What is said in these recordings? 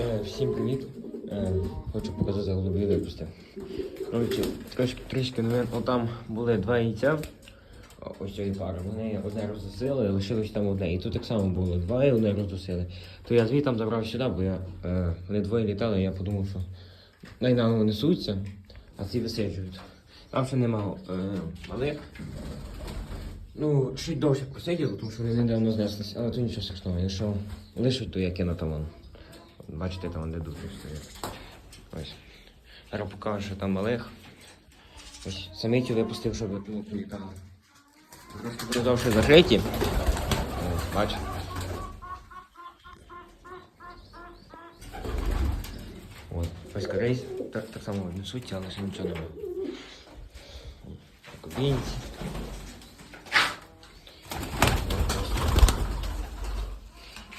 Е, Всім привіт. Е, Хочу показати голубі випусти. Коротше, трошки, трішки новин. Отам були два яйця. Ось цієї пари. Вони одне роздосили, лишилось там одне. І тут так само було два і одне роздосили. То я звідти забрав сюди, бо я, е, вони двоє літали, і я подумав, що найнаново несуться, а ці висиджують. Там ще нема е, малих. Ну, чуть довше посиділи, тому що вони недавно знеслися, але то нічого страшного. Якщо лишуть, то я кину там. Бачите, там вони дуже стоять. Ось. Зараз покажу, що там малих. Ось самицю випустив, щоб ну, політали. Трошки буде закриті. Ось, бачите. От, ось корейсь, так, так само несуться, але ще нічого немає. Кубінці.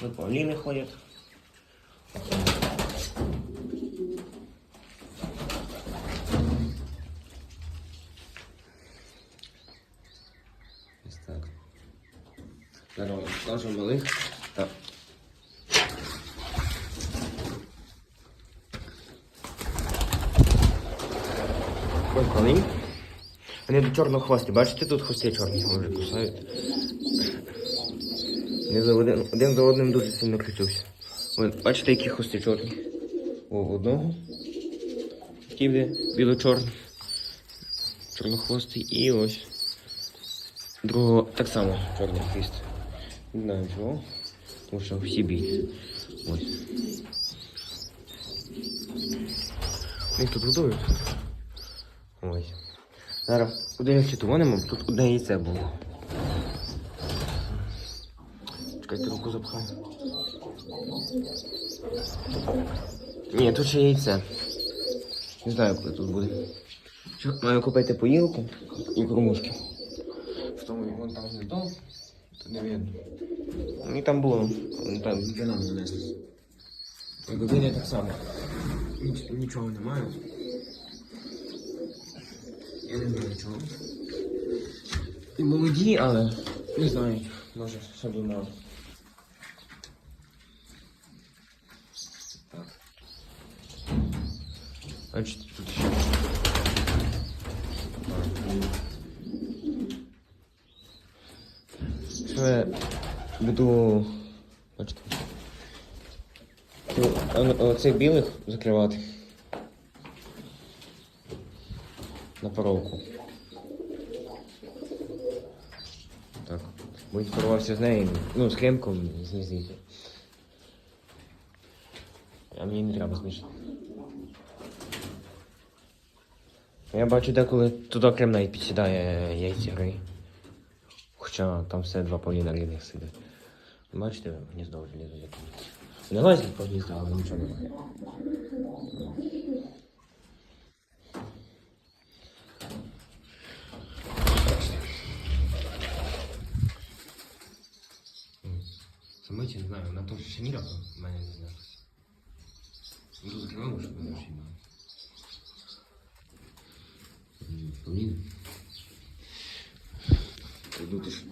Тут павліни ходять. Ось так. Зараз покажу малих. Так. Ось малий. Вони до чорного хвості. Бачите, тут хвости чорні вже кусають. За один, один за одним дуже сильно кричуся. Ось, бачите, які хвости чорні. О, одного. Такий біло-чорний. Чорнохвостий і ось. Другого так само чорний хвіст. Не знаю чого. Тому що всі білі. Ось. Їх тут годують. Ось. Зараз подивимося, то вонимо. Тут одне яйце було. Чекайте, руку запхаю. Ні, тут ще яйце. Не знаю, коли тут буде. Маю купити поїлку і кормушки. В тому вон там гніздо, тут не видно. Ну, І там було, вон там вона не нанесли. І години так само. Ніч- Нічого немає. Я не знаю чого. І молоді, але не знаю, може собі мало. Так. Бачите, тут ще. Що буду. Бачите. Оцих білих закривати. На паровку. Так. Він порвався з нею, ну, з кремком, з нізніки. А мені не треба змішати. Я бачу деколи туди крем навіть підсідає яйця гри. Хоча там все два поліна рівних сидить. Бачите, гніздо вже лізе як. Не лазять по гнізду, але нічого немає. Самиті не знаю, вона теж ще ні разу в мене не знялася. Буду закривати, щоб вона ще мала. Повинен. Пойду ти ж.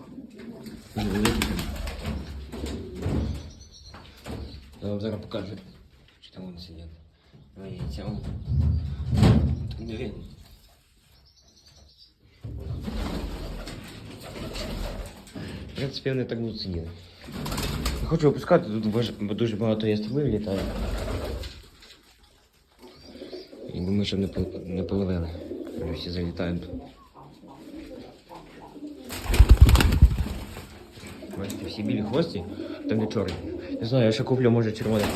Я вам зараз покажу, що там вони сидять. Ой, яйця. о. Тут не видно. В принципі, вони так будуть сиділи. Не хочу опускати, тут бож- бо дуже багато яструбів літає. І думаю, щоб не, по- не половили. Вони всі залітають. Бачите, всі білі хвості, там не чорні. Не знаю, я ще куплю, може, червоних,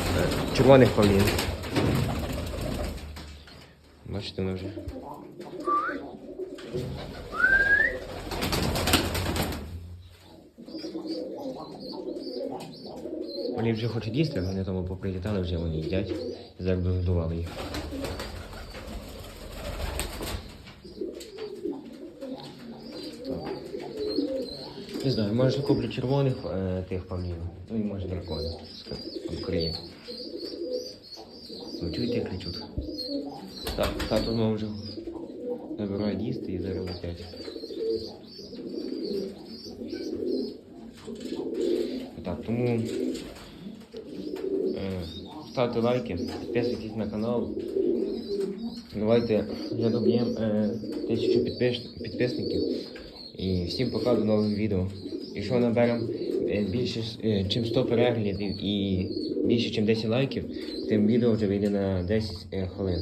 червоних павлін. Бачите, вони вже. Вони вже хочуть їсти, вони тому поприлітали, вже вони їдять. Зараз догодували їх. Не знаю, може куплю червоних е, тих павлів, ну і може драконів з України. Ви чуєте, як кричуть? Так, тато знову вже набирають їсти і зараз летять. Так, тому е, ставте лайки, підписуйтесь на канал. Давайте вже доб'ємо е, тисячу підпис- підписників. І всім пока до нових відео. Якщо наберемо е, більше е, чим 100 переглядів і більше, ніж 10 лайків, тим відео вже вийде на 10 е, хвилин.